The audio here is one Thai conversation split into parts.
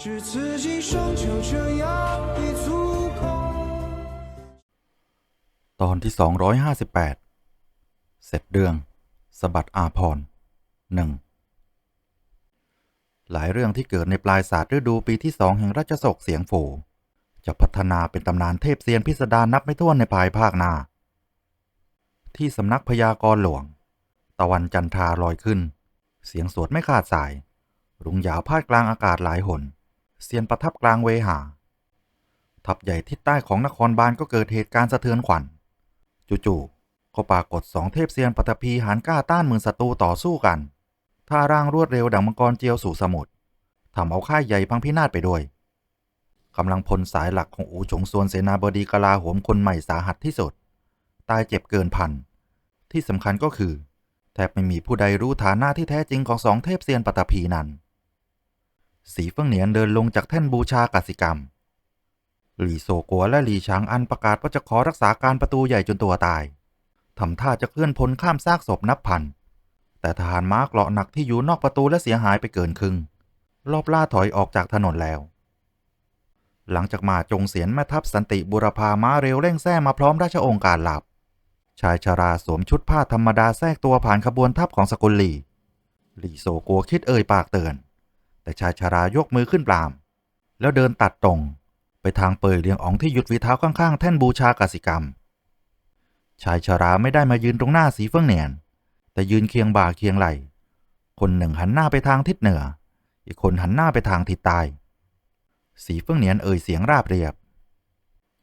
只此一生就这样一足够。 ตอนที่ 258 เสร็จเรื่องสะบัดอาพรณ์หนึ่ง หลายเรื่องที่เกิดในปลายศาสตร์ฤดูปีที่สองแห่งราชสกเสียงโฟจะพัฒนาเป็นตำนานเทพเซียนพิสดารนับไม่ถ้วนในภายภาคหน้า ที่สำนักพยากรณ์หลวง ตะวันจันทราลอยขึ้น เสียงสวดไม่ขาดสาย รุงยาวพาดกลางอากาศหลายหน เซียนประทับกลางเวหา ทัพใหญ่ทิศใต้ของนครบาลก็เกิดเหตุการณ์สะเทือนขวัญ จู่ๆก็ปรากฏสองเทพเซียนปัตภีหารกล้าต้านมือศัตรูต่อสู้กัน ท่าร่างรวดเร็วดังมังกรเจียวสู่สมุทรทำเอาค่ายใหญ่พังพินาศไปด้วยกำลังพลสายหลักของอูฉงซวนเสนาบดีกลาโหมคนใหม่สาหัสที่สุด ตายเจ็บเกินพัน ที่สำคัญก็คือ แทบไม่มีผู้ใดรู้ฐานะที่แท้จริงของสองเทพเซียนปัตภีนั้น สีเฟิงเหนียนเดินลงจากแท่นบูชากสิกรรม หลี่โซกัวและหลี่ฉางอันประกาศว่าจะขอรักษาการประตูใหญ่จนตัวตายทำท่าจะเคลื่อนพลข้ามซากศพนับพัน แต่ทหารม้าเกราะหนักที่อยู่นอกประตูและเสียหายไปเกินครึ่ง รอบล่าถอยออกจากถนนแล้ว หลังจากมาจงเสียนแม่ทัพสันติบุรพาม้าเร็วเร่งแท้มาพร้อมราชองค์การหลับ ชายชาราสวมชุดผ้าธรรมดาแทรกตัวผ่านขบวนทัพของสกุลลีหลี่โซกัวคิดเอ่ยปากเตือน แต่ชายชารายกมือขึ้นปราม แล้วเดินตัดตรง ไปทางเปยเลียงอ๋องที่หยุดฝีเท้าข้างๆ แท่นบูชากสิกรรม ชายชาราไม่ได้มายืนตรงหน้าสีเฟื่องเหนียน แต่ยืนเคียงบ่าเคียงไหล คนหนึ่งหันหน้าไปทางทิศเหนือ อีกคนหันหน้าไปทางทิศใต้ สีเฟื่องเหนียนเอ่ยเสียงราบเรียบ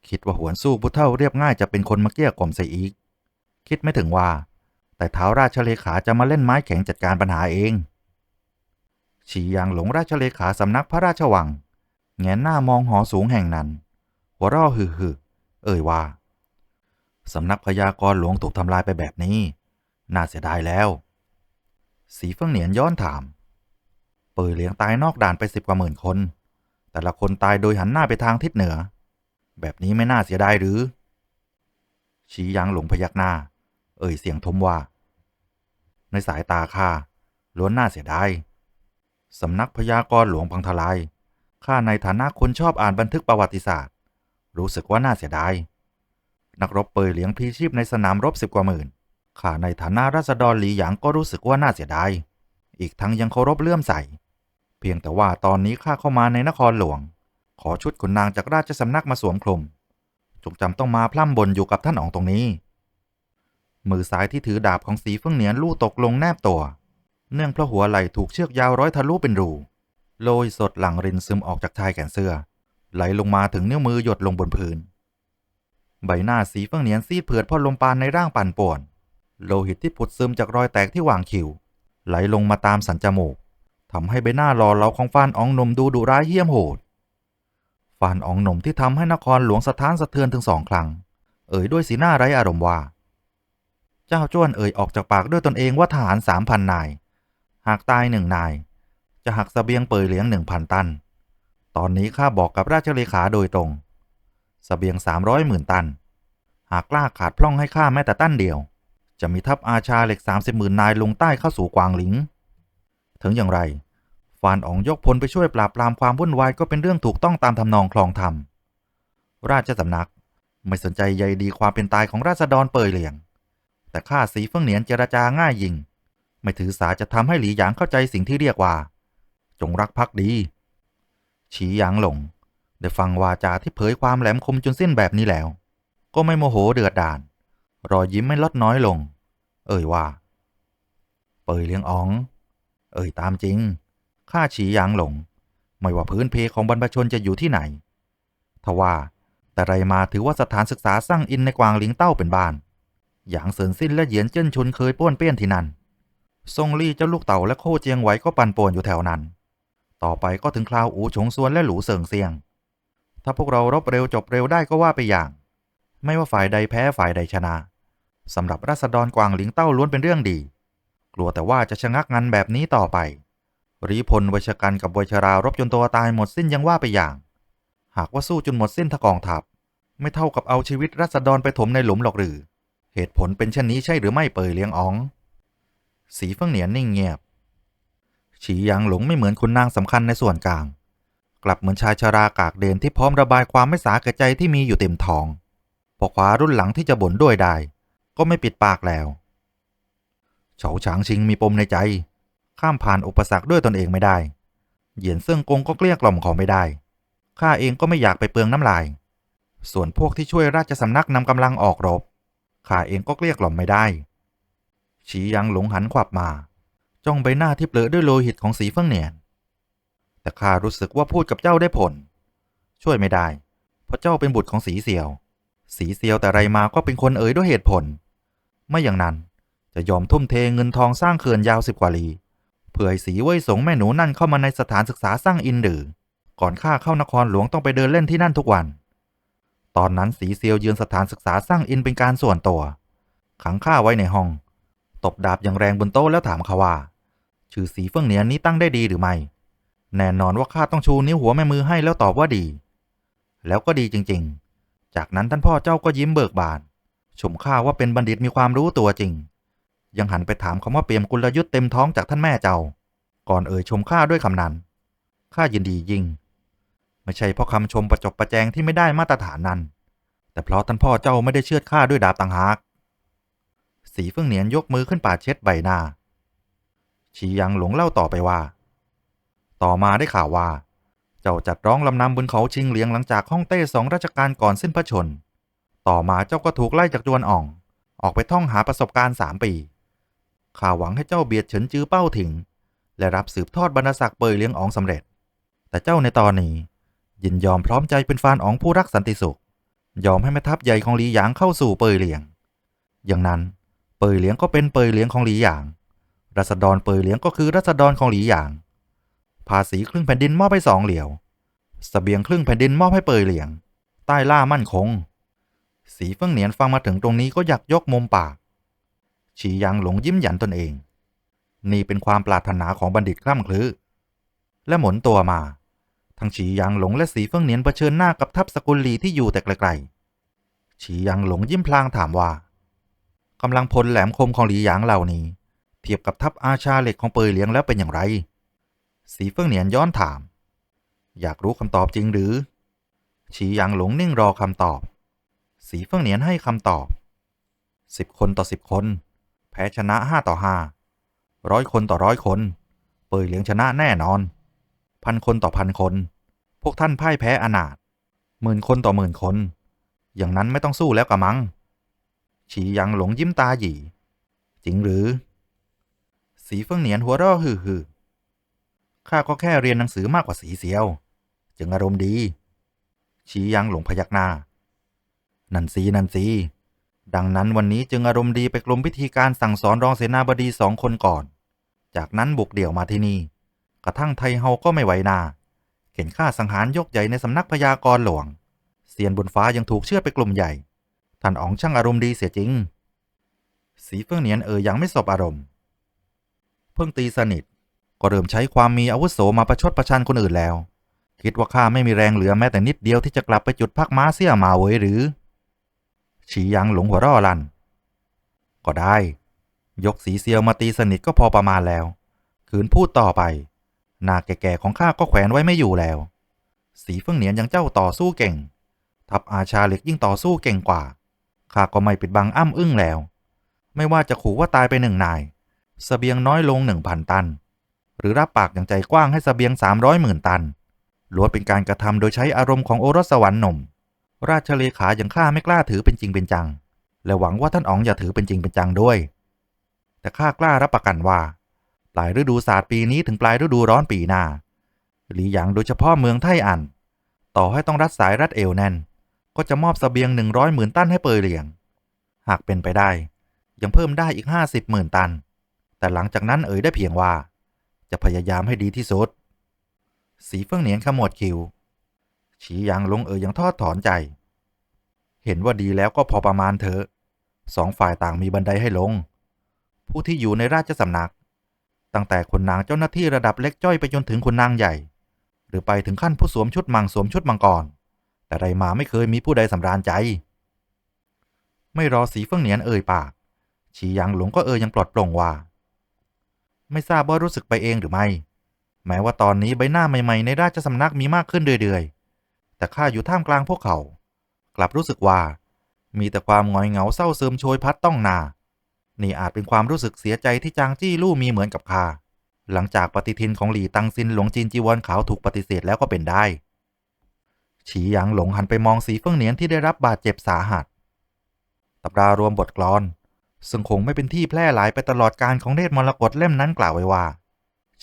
คิดว่าหวนสู้ผู้เท่าเรียบง่ายจะเป็นคนมาเกี้ยกล่อมใส่อีก คิดไม่ถึงว่า แต่เท้าราชเลขาจะมาเล่นไม้แข็งจัดการปัญหาเอง ฉียางหลงราชเลขาสำนักพระราชวัง แงนหน้ามองหอสูงแห่งนั้น หัวเราะฮือฮือเอ่ยว่า สำนักพยากรหลวงถูกทำลายไปแบบนี้ น่าเสียดายแล้ว สีเฟิงเหนียนย้อนถาม เปยเหลียงตายนอกด่านไปสิบกว่าหมื่นคน แต่ละคนตายโดยหันหน้าไปทางทิศเหนือ แบบนี้ไม่น่าเสียดายหรือชี้ยังหลงพยักหน้า เอ่ยเสียงทมว่า ในสายตาข้าล้วนน่าเสียดาย สำนักพยากรณ์หลวงพังทลาย ข้าในฐานะคนชอบอ่านบันทึกประวัติศาสตร์ รู้สึกว่าน่าเสียดาย นักรบเปยเหลียงพลีชีพในสนามรบสิบกว่าหมื่น ข้าในฐานะราษฎรหลีหยางก็รู้สึกว่าน่าเสียดาย อีกทั้งยังเคารพเลื่อมใส เพียงแต่ว่าตอนนี้ข้าเข้ามาในนครหลวง ขอชุดขุนนางจากราชสำนักมาสวมคลุมจงจำต้องมาพล่ำบนอยู่กับท่านอ๋องตรงนี้ มือซ้ายที่ถือดาบของสีเฟื่องเหนียนลู่ตกลงแนบตัว เนื่องเพราะหัวไหล่ถูกเชือกยาวร้อยทะลุเป็นรูโลยสดหลังรินซึมออกจากชายแขนเสื้อ ไหลลงมาถึงนิ้วมือหยดลงบนพื้น ใบหน้าสีเฟื่องเหนียนซีดเผือดเพราะลมปานในร่างปั่นป่วน โลหิตที่ผุดซึมจากรอยแตกที่หว่างคิ้วไหลลงมาตามสันจมูกทำให้ใบหน้าหล่อเหลาของฟานอองนมดูดุร้ายเหี้ยมโหดฟานอองนมที่ทำให้นครหลวงสะท้านสะเทือนถึงสองครั้ง เอ่ยด้วยสีหน้าไร้อารมณ์ว่า เจ้าจ้วนเอ่ยออกจากปากด้วยตนเองว่าทหารสามพันนาย หากตายหนึ่งนาย จะหักสเสบียงเปยเหลียงหนึ่งพันตัน ตอนนี้ข้าบอกกับราชเลขาโดยตรงสเสบียงสามร้อยหมื่นตัน หากกล้าขาดพร่องให้ข้าแม้แต่ตันเดียว จะมีทัพอาชาเหล็กสามสิบหมื่นนายลงใต้เข้าสู่กวางหลิง ถึงอย่างไรฟานอ๋องยกพลไปช่วยปราบปรามความวุ่นวายก็เป็นเรื่องถูกต้องตามทำนองคลองธรรม ราชสำนักไม่สนใจใยดีความเป็นตายของราษฎรเปยเหลียง แต่ข้าสีเฟิงเหนียนเจรจาง่ายยิง ไม่ถือสาจะทำให้หลีหยางเข้าใจสิ่งที่เรียกว่า จงรักภักดี ฉีหยางหลง ได้ฟังวาจาที่เผยความแหลมคมจนสิ้นแบบนี้แล้ว ก็ไม่โมโหเดือดดาลรอยยิ้มไม่ลดน้อยลง เอ่ยว่า เปยเลี้ยงอ๋อง เอ่ยตามจริง ข้าฉีหยางหลง ไม่ว่าพื้นเพของบรรพชนจะอยู่ที่ไหน ทว่าแต่ไรมาถือว่าสถานศึกษาสร้างอินในกวางหลิงเต้าเป็นบ้าน หยางเซินสิ้นและเหยียนเจิ้นชุนเคยป้วนเปี้ยนที่นั่น ทรงลี่เจ้าลูกเต่าและโคเจียงไหวก็ปั่นป่วนอยู่แถวนั้น ต่อไปก็ถึงคราวอูฉงซวนและหลูเสิงเซียง ถ้าพวกเรารบเร็วจบเร็วได้ก็ว่าไปอย่าง ไม่ว่าฝ่ายใดแพ้ฝ่ายใดชนะสำหรับราษฎรกวางหลิงเต้าล้วนเป็นเรื่องดี กลัวแต่ว่าจะชะงักงันแบบนี้ต่อไปรีพลวัชกันกับวัชรารบจนตัวตายหมดสิ้นยังว่าไปอย่าง หากว่าสู้จนหมดสิ้นทะกองทัพไม่เท่ากับเอาชีวิตราษฎรไปถมในหลุมหรอกหรือ เหตุผลเป็นเช่นนี้ใช่หรือไม่เปยเลี้ยงอ๋อง สีเฟืองเหนียนนิ่งเงียบ ฉีหยางหลงไม่เหมือนคุณนางสำคัญในส่วนกลาง กลับเหมือนชายชรากากเดนที่พร้อมระบายความไม่สาแก่ใจที่มีอยู่เต็มท้อง พอขวารุ่นหลังที่จะบ่นด้วยได้ ก็ไม่ปิดปากแล้ว เฉาฉางชิงมีปมในใจ ข้ามผ่านอุปสรรคด้วยตนเองไม่ได้ เหยียนเซิ่งกงก็เกลี้ยกล่อมเขาไม่ได้ ข้าเองก็ไม่อยากไปเปลืองน้ำลาย ส่วนพวกที่ช่วยราชสำนักนำกำลังออกรบข้าเองก็เกลี้ยกล่อมไม่ได้ ฉียังหลงหันขวับมา จ้องใบหน้าที่เปลือด้วยโลหิตของสีเฟิงเหนียน แต่ข้ารู้สึกว่าพูดกับเจ้าได้ผล ช่วยไม่ได้ เพราะเจ้าเป็นบุตรของสีเสียว สีเสียวแต่ไรมาก็เป็นคนเอ่ยด้วยเหตุผล ไม่อย่างนั้นจะยอมทุ่มเทเงินทองสร้างเขื่อนยาวสิบกว่าลีเพื่อสีเว่ยสงแม่หนูนั่นเข้ามาในสถานศึกษาสร้างอินดือก่อนข้าเข้านครหลวงต้องไปเดินเล่นที่นั่นทุกวัน ตอนนั้นสีเซียวยืนสถานศึกษาสร้างอินเป็นการส่วนตัว ขังข้าไว้ในห้อง ตบดาบอย่างแรงบนโต๊ะแล้วถามเขาว่า ชื่อสีเฟิ่องเหนียนนี้ตั้งได้ดีหรือไม่ แน่นอนว่าข้าต้องชูนิ้วหัวแม่มือให้แล้วตอบว่าดี แล้วก็ดีจริงๆ จากนั้นท่านพ่อเจ้าก็ยิ้มเบิกบาน ชมข้าว่าเป็นบัณฑิตมีความรู้ตัวจริง ยังหันไปถามคำว่าเปี่ยมกุลยุทธ์เต็มท้องจากท่านแม่เจ้า ก่อนเอ่ยชมข้าด้วยคำนั้น ข้ายินดียิ่ง ไม่ใช่เพราะคำชมประจบประแจงที่ไม่ได้มาตรฐานนั้น แต่เพราะท่านพ่อเจ้าไม่ได้เชือดข้าด้วยดาบต่างหาก สีเฟื่องเหนียนยกมือขึ้นปาดเช็ดใบหน้า ชียังหลงเล่าต่อไปว่า ต่อมาได้ข่าวว่า เจ้าจัดร้องลำนำบนเขาชิงเหลียงหลังจากฮ่องเต้สองราชการก่อนสิ้นพระชน ต่อมาเจ้าก็ถูกไล่จากจวนอ่อง ออกไปท่องหาประสบการณ์สามปีข้าหวังให้เจ้าเบียดเฉินจื้อเป้าถึง และรับสืบทอดบรรณศักดิ์เปยเลี้ยงอ๋องสำเร็จ แต่เจ้าในตอนนี้ ยินยอมพร้อมใจเป็นฟานอ๋องผู้รักสันติสุข ยอมให้แม่ทัพใหญ่ของหลีหยางเข้าสู่เปยเลียง อย่างนั้น เปยเหลียงก็เป็นเปยเหลียงของหลีหยาง รัษฎรเปยเหลียงก็คือรัษฎรของหลีหยาง ภาษีครึ่งแผ่นดินมอบให้สองเหลียวสเสบียงครึ่งแผ่นดินมอบให้เปยเหลียง ใต้ล่ามั่นคง สีเฟิ่งเหนียนฟังมาถึงตรงนี้ก็อยากยกมุมปาก ฉียังหลงยิ้มหยันตนเอง นี่เป็นความปรารถนาของบัณฑิตคล่ำคลือและหมุนตัวมา ทั้งฉียังหลงและสีเฟิ่งเหนียนเผชิญหน้ากับทัพสกุลหลีที่อยู่แต่ไกลๆฉียังหลงยิ้มพลางถามว่า กำลังพลแหลมคมของหลีหยางเหล่านี้ เทียบกับทัพอาชาเหล็กของเปยเหลียงแล้วเป็นอย่างไร สีเฟิ่องเหนียนย้อนถาม อยากรู้คำตอบจริงหรือ ฉีหยางหลงนิ่งรอคำตอบ สีเฟิ่องเหนียนให้คำตอบสิบคนต่อสิบคน แพ้ชนะห้าต่อห้าร้อยคนต่อร้อยคน เปยเหลียงชนะแน่นอน พันคนต่อพันคน พวกท่านพ่ายแพ้อนาถหมื่นคนต่อหมื่นคน อย่างนั้นไม่ต้องสู้แล้วกะมัง ฉีหยางหลงยิ้มตาหยีจริงหรือ สีเฟิงเหนียนหัวเราะฮือฮือข้าก็แค่เรียนหนังสือมากกว่าสีเสียว จึงอารมณ์ดีฉีหยางหลงพยักหน้า นันสีนันสีดังนั้นวันนี้จึงอารมณ์ดีไปกลมพิธีการสั่งสอนรองเสนาบดีสองคนก่อน จากนั้นบุกเดี่ยวมาที่นี่ กระทั่งไทเฮาก็ไม่ไหวนาเข็นฆ่าสังหารยกใหญ่ในสำนักพยากรหลวง เซียนบนฟ้ายังถูกเชื่อไปกลุ่มใหญ่ ท่านอ๋องช่างอารมณ์ดีเสียจริง สีเฟิงเหนียนเอ่ยยังไม่สบอารมณ์ เพิ่งตีสนิท ก็เริ่มใช้ความมีอาวุโสมาประชดประชันคนอื่นแล้ว คิดว่าข้าไม่มีแรงเหลือแม้แต่นิดเดียวที่จะกลับไปจุดพักม้าเสี่ยมาเว้ยหรือ ฉีหยังหลงหัวร่อลัน ก็ได้ ยกสีเซียวมาตีสนิทก็พอประมาณแล้ว ขืนพูดต่อไป หน้าแก่ๆของข้าก็แขวนไว้ไม่อยู่แล้ว สีเฟิงเหนียนยังเจ้าต่อสู้เก่ง ทัพอาชาเหล็กยิ่งต่อสู้เก่งกว่า ข้าก็ไม่ปิดบังอ้ำอึ้งแล้ว ไม่ว่าจะขู่ว่าตายไปหนึ่งนายสเสบียงน้อยลงหนึ่งพันตัน หรือรับปากอย่างใจกว้างให้สเสบียงสามร้อยหมื่นตันล้วนเป็นการกระทำโดยใช้อารมณ์ของโอรสสวรรค์หนุ่มราชเลขาอย่างข้าไม่กล้าถือเป็นจริงเป็นจัง และหวังว่าท่านอ๋องอย่าถือเป็นจริงเป็นจังด้วย แต่ข้ากล้ารับประกันว่า ปลายฤดูศาสตร์ปีนี้ถึงปลายฤดูร้อนปีหน้าหลีหยางโดยเฉพาะเมืองไทอัน ต่อให้ต้องรัดสายรัดเอวแน่น ก็จะมอบสเสบียงหนึ่งร้อยหมื่นตันให้เปยเหลียง หากเป็นไปได้ ยังเพิ่มได้อีกห้าสิบหมื่นตัน แต่หลังจากนั้นเอ่ยได้เพียงว่า จะพยายามให้ดีที่สุด สีเฟื่องเหนียนขมวดคิ้วฉีหยางลงเอ่ยยังทอดถอนใจ เห็นว่าดีแล้วก็พอประมาณเถอะสองฝ่ายต่างมีบันไดให้ลง ผู้ที่อยู่ในราชสำนัก ตั้งแต่คนนางเจ้าหน้าที่ระดับเล็กจ้อยไปจนถึงคนนางใหญ่ หรือไปถึงขั้นผู้สวมชุดมังสวมชุดมังกร แต่ใดมาไม่เคยมีผู้ใดสำราญใจ ไม่รอสีเฟื่องเหนียนเอ่ยปากฉียางหลงก็เอ่ยยังปลอดโปร่งว่า ไม่ทราบว่ารู้สึกไปเองหรือไม่ แม้ว่าตอนนี้ใบหน้าใหม่ๆ ในราชสำนักมีมากขึ้นเรื่อยๆ แต่ข้าอยู่ท่ามกลางพวกเขา กลับรู้สึกว่า มีแต่ความงอยเหงาเศร้าซึมโชยพัดต้องนา นี่อาจเป็นความรู้สึกเสียใจที่จางจี้ลู่มีเหมือนกับข้าหลังจากปฏิทินของหลี่ตังซินหลวงจีนจีวรขาวถูกปฏิเสธแล้วก็เป็นได้ ฉีหยางหลงหันไปมองสีเฟิ่งเหนียนที่ได้รับบาดเจ็บสาหัสตำรารวมบทกลอน ซึ่งคงไม่เป็นที่แพร่หลายไปตลอดการของเนตรมรกตเล่มนั้นกล่าวไว้ว่า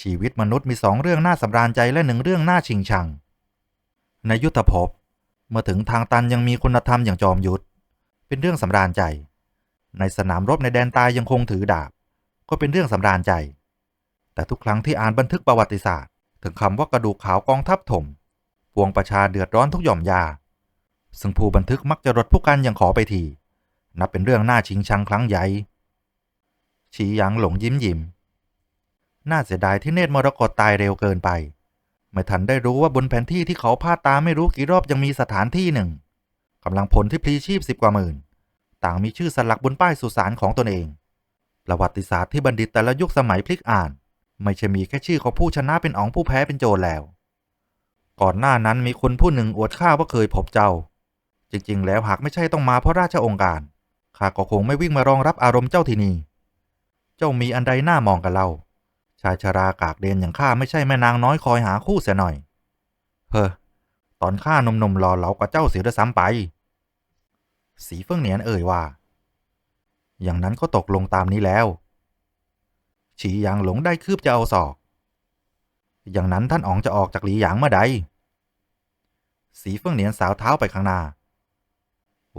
ชีวิตมนุษย์มีสองเรื่องน่าสำราญใจและหนึ่งเรื่องน่าชิงชัง ในยุทธภพเมื่อถึงทางตันยังมีคุณธรรมอย่างจอมยุทธเป็นเรื่องสำราญใจ ในสนามรบในแดนตายยังคงถือดาบ ก็เป็นเรื่องสำราญใจ แต่ทุกครั้งที่อ่านบันทึกประวัติศาสตร์ ถึงคำว่ากระดูกขาวกองทัพถม ปวงประชาเดือดร้อนทุกหย่อมยา ซึ่งผู้บันทึกมักจะรดผู้กันยังขอไปที นับเป็นเรื่องน่าชิงชังครั้งใหญ่ฉีหยางหลงยิ้มยิ้ม น่าเสียดายที่เนตรมรกตตายเร็วเกินไป ไม่ทันได้รู้ว่าบนแผนที่ที่เขาพาดตาไม่รู้กี่รอบยังมีสถานที่หนึ่งกำลังพลที่พลีชีพสิบกว่าหมื่น ต่างมีชื่อสลักบนป้ายสุสานของตนเอง ประวัติศาสตร์ที่บัณฑิตแต่ละยุคสมัยพลิกอ่าน ไม่ใช่มีแค่ชื่อของผู้ชนะเป็นอ๋องผู้แพ้เป็นโจรแล้ว ก่อนหน้านั้นมีคนผู้หนึ่งอวดข้าว่าเคยพบเจ้า จริงๆ แล้วหากไม่ใช่ต้องมาเพราะราชองค์การข้าก็คงไม่วิ่งมารองรับอารมณ์เจ้าที่นี่ เจ้ามีอันใดหน้ามองกับเราชายชรากากเดนอย่างข้าไม่ใช่แม่นางน้อยคอยหาคู่เสียหน่อย เฮ้อ ตอนข้านุ่มรอเหลากว่าเจ้าเสียด้วยซ้ำไป สีเฟิ่งเหนียนเอ่ยว่า อย่างนั้นก็ตกลงตามนี้แล้วฉีหยางหลงได้คืบจะเอาศอก อย่างนั้นท่านอ๋องจะออกจากหลีหยางเมื่อใด สีเฟิ่องเหนียนสาวเท้าไปข้างหน้า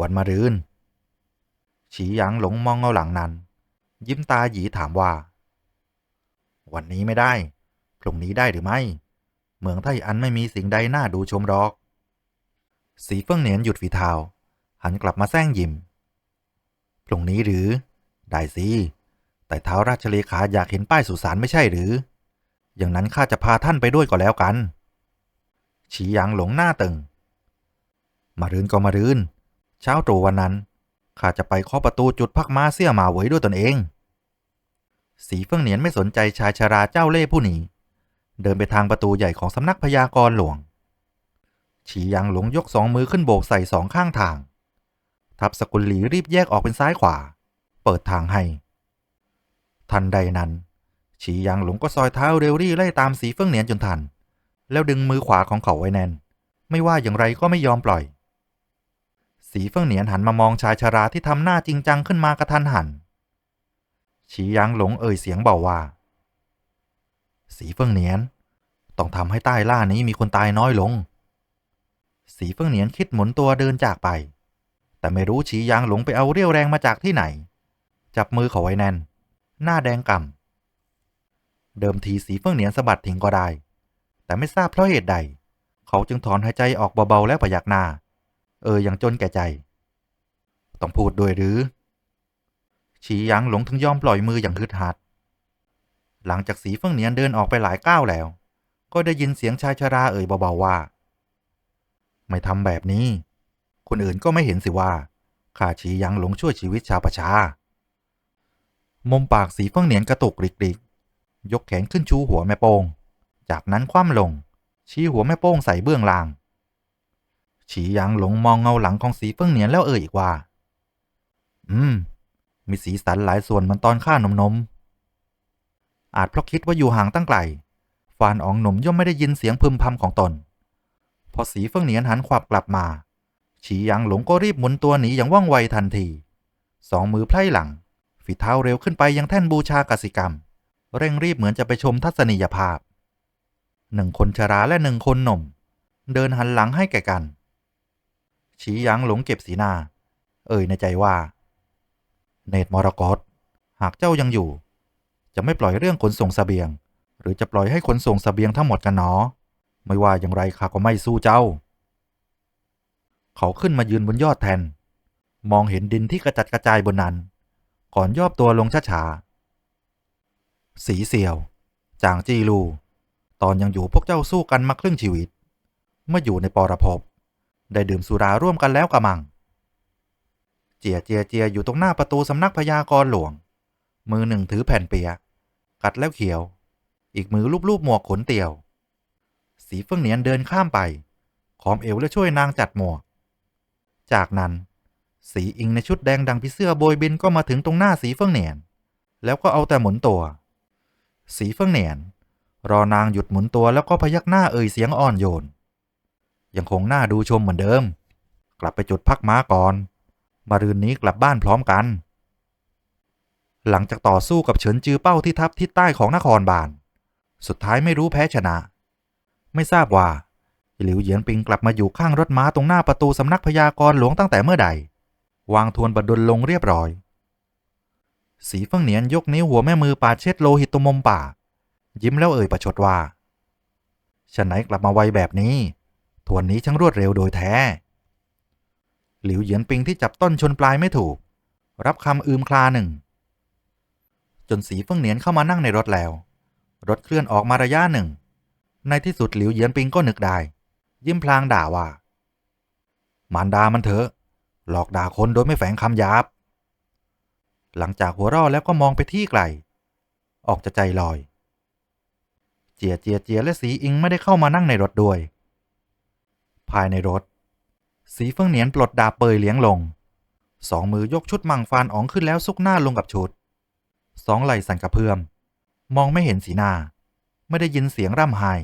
วันมะรืน ฉีหยางหลงมองเงาหลังนั้น ยิ้มตาหยีถามว่า วันนี้ไม่ได้พรุ่งนี้ได้หรือไม่ เมืองไทอันไม่มีสิ่งใดน่าดูชมรอก สีเฟิ่องเหนียนหยุดฝีเท้าหันกลับมาแซงยิ้มพรุ่งนี้หรือ ได้สิ แต่เท้าราชเลขาอยากเห็นป้ายสุสานไม่ใช่หรือ อย่างนั้นข้าจะพาท่านไปด้วยก็แล้วกัน ฉีหยางหลงหน้าตึง มารืนก็มารืน เช้าตรู่วันนั้นข้าจะไปเคาะประตูจุดพักม้าเสี่ยหมาเหวยด้วยตนเอง สีเฟิ่งเหนียนไม่สนใจชายชราเจ้าเล่ห์ผู้นี้ เดินไปทางประตูใหญ่ของสำนักพยากรหลวง ฉีหยางหลงยกสองมือขึ้นโบกใส่สองข้างทาง ทัพสกุลหลีรีบแยกออกเป็นซ้ายขวา เปิดทางให้ ทันใดนั้น ฉีหยางหลงก็ซอยเท้าเรวรี่ไล่ตามสีเฟิ่งเหนียนจนทัน แล้วดึงมือขวาของเขาไว้แน่น ไม่ว่าอย่างไรก็ไม่ยอมปล่อย สีเฟิ่งเหนียนหันมามองชายชราที่ทำหน้าจริงจังขึ้นมากระทันหันฉีหยางหลงเอ่ยเสียงเบาว่า สีเฟิ่งเหนียน ต้องทำให้ใต้ล่านี้มีคนตายน้อยลง สีเฟิ่งเหนียนคิดหมุนตัวเดินจากไป แต่ไม่รู้ฉีหยางหลงไปเอาเรี่ยวแรงมาจากที่ไหน จับมือเขาไว้แน่น หน้าแดงก่ำ เดิมทีสีเฟิ่องเหนียนสะบัดทิ้งก็ได้ แต่ไม่ทราบเพราะเหตุใด เขาจึงถอนหายใจออกเบาๆแล้วพยักหน้า เอออย่างจนแก่ใจ ต้องพูดด้วยหรือ ฉีหยางหลงถึงยอมปล่อยมืออย่างฮึดฮัด หลังจากสีเฟิ่องเหนียนเดินออกไปหลายก้าวแล้ว ก็ได้ยินเสียงชายชราเอ่ยเบาๆว่า ไม่ทำแบบนี้ คนอื่นก็ไม่เห็นสิว่าข้าฉีหยางหลงช่วยชีวิตชาวประชา มุมปากสีเฟิ่องเหนียนกระตุกริก ยกแขนขึ้นชูหัวแม่โป้ง จากนั้นคว่ำลง ชี้หัวแม่โป้งใส่เบื้องล่าง ฉีหยางหลงมองเงาหลังของสีเฟิ่งเหนียนแล้วเอ่ยอีกว่า อืม มีสีสันหลายส่วนมือนตอนข้านมนม อาจเพราะคิดว่าอยู่ห่างตั้งไกล ฟานอ๋องหนุ่มย่อมไม่ได้ยินเสียงพึมพำของตน พอสีเฟิ่งเหนียนหันขวับกลับมา ฉีหยางหลงก็รีบหมุนตัวหนีอย่างว่องไวทันที สองมือไพล่หลัง ฝีเท้าเร็วขึ้นไปยังแท่นบูชากสิกรรม เร่งรีบเหมือนจะไปชมทัศนียภาพหนึ่งคนชราและหนึ่งคนหนุ่ม เดินหันหลังให้แก่กันฉีหยางหลงเก็บสีหน้า เอ่ยในใจว่า เนตรมรกตหากเจ้ายังอยู่ จะไม่ปล่อยเรื่องขนส่งสเสบียง หรือจะปล่อยให้ขนส่งสเสบียงทั้งหมดกันหนอ ไม่ว่าอย่างไรข้าก็ไม่สู้เจ้า เขาขึ้นมายืนบนยอดแทน มองเห็นดินที่กระจัดกระจายบนนั้น ก่อนย่อตัวลงช้าๆ สีเสียว จางจีลูตอนยังอยู่พวกเจ้าสู้กันมาครึ่งชีวิต เมื่ออยู่ในปรภพ ได้ดื่มสุราร่วมกันแล้วกระมัง เจียเจียเจียอยู่ตรงหน้าประตูสำนักพยากรหลวง มือหนึ่งถือแผ่นเปีย กัดแล้วเขียว อีกมือลูบๆหมวกขนเตี่ยว สีเฟิงเหนียนเดินข้ามไป ขอมเอวและช่วยนางจัดหมวก จากนั้นสีอิงในชุดแดงดังพิเสื้อโบยบินก็มาถึงตรงหน้าสีเฟิงเหนียน แล้วก็เอาแต่หมุนตัว สีเฟิงเหนียน รอนางหยุดหมุนตัวแล้วก็พยักหน้าเอ่ยเสียงอ่อนโยน ยังคงหน้าดูชมเหมือนเดิม กลับไปจุดพักม้าก่อน มารืนนี้กลับบ้านพร้อมกัน หลังจากต่อสู้กับเฉินจือเป้าที่ทัพทิศใต้ของนครบาล สุดท้ายไม่รู้แพ้ชนะ ไม่ทราบว่าหลิวเหยียนปิงกลับมาอยู่ข้างรถม้าตรงหน้าประตูสำนักพยากรหลวงตั้งแต่เมื่อใด วางทวนบดลลงเรียบร้อย สีเฟิงเหนียนยกนิ้วหัวแม่มือปาดเช็ดโลหิตตมุมปากยิ้มแล้วเอ่ยประชดว่าฉันไหนกลับมาไวแบบนี้ทวนนี้ช่างรวดเร็วโดยแท้ หลิวเหยียนปิงที่จับต้นชนปลายไม่ถูก รับคำอืมคลาหนึ่ง จนสีเฟิงเหนียนเข้ามานั่งในรถแล้ว รถเคลื่อนออกมาระยะหนึ่ง ในที่สุดหลิวเหยียนปิงก็นึกได้ ยิ้มพลางด่าว่า มารดามันเถอะ หลอกด่าคนโดยไม่แฝงคำหยาบ หลังจากหัวเราะแล้วก็มองไปที่ไกล ออกจะใจลอย เจียเจียเจียและสีอิงไม่ได้เข้ามานั่งในรถด้วย ภายในรถ สีเฟิงเหนียนปลดดาบเปยเลี้ยงลง สองมือยกชุดมังฟานอ๋องขึ้นแล้วซุกหน้าลงกับชุด สองไหล่สั่นกระเพื่อม มองไม่เห็นสีหน้า ไม่ได้ยินเสียงร่ำไห้